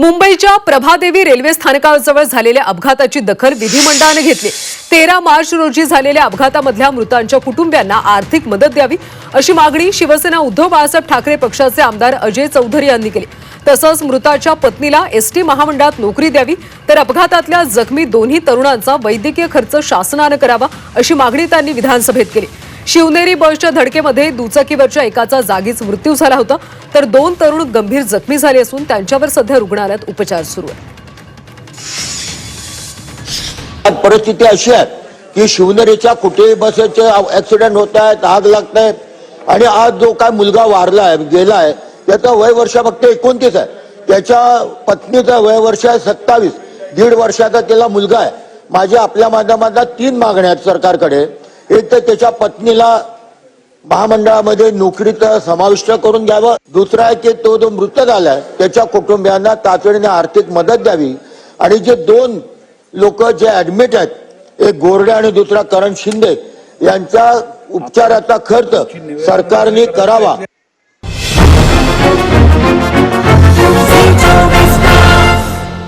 मुंबईच्या प्रभादेवी रेल्वे स्थानकाजवळ झालेल्या अपघाताची दखल विधिमंडळानं घेतली. तेरा मार्च रोजी झालेल्या अपघातामधल्या मृतांच्या कुटुंबियांना आर्थिक मदत द्यावी अशी मागणी शिवसेना उद्धव बाळासाहेब ठाकरे पक्षाचे आमदार अजय चौधरी यांनी केली. तसंच मृताच्या पत्नीला एसटी महामंडळात नोकरी द्यावी तर अपघातातल्या जखमी दोन्ही तरुणांचा वैद्यकीय खर्च शासनानं करावा अशी मागणी त्यांनी विधानसभेत केली. शिवनेरी बसच्या धडकेमध्ये दुचाकीवरच्या एकाचा जागीच मृत्यू झाला होता. तर दोन तरुण गंभीर जखमी झाले असून त्यांच्यावर सध्या रुग्णालयात उपचार सुरू आहेत. परिस्थिती अशी आहे की शिवनेरीच्या कुठेही बसचे ऍक्सिडेंट होत आहेत आग लागत आहे आणि आज जो काय मुलगा वारला आहे गेला आहे त्याचा वय वर्ष फक्त एकोणतीस आहे. त्याच्या पत्नीचा वय वर्ष आहे सत्तावीस. दीड वर्षाचा त्याला मुलगा आहे. माझ्या आपल्या माध्यमात तीन मागण्या आहेत सरकारकडे. एक तर त्याच्या पत्नीला महामंडळामध्ये नोकरीत समाविष्ट करून घ्यावं. दुसरा आहे की तो जो मृत झालाय त्याच्या कुटुंबियांना तातडीने आर्थिक मदत द्यावी. आणि जे दोन लोक जे ऍडमिट आहेत एक गोरडे आणि दुसरा करण शिंदे यांच्या उपचाराचा खर्च सरकारने करावा.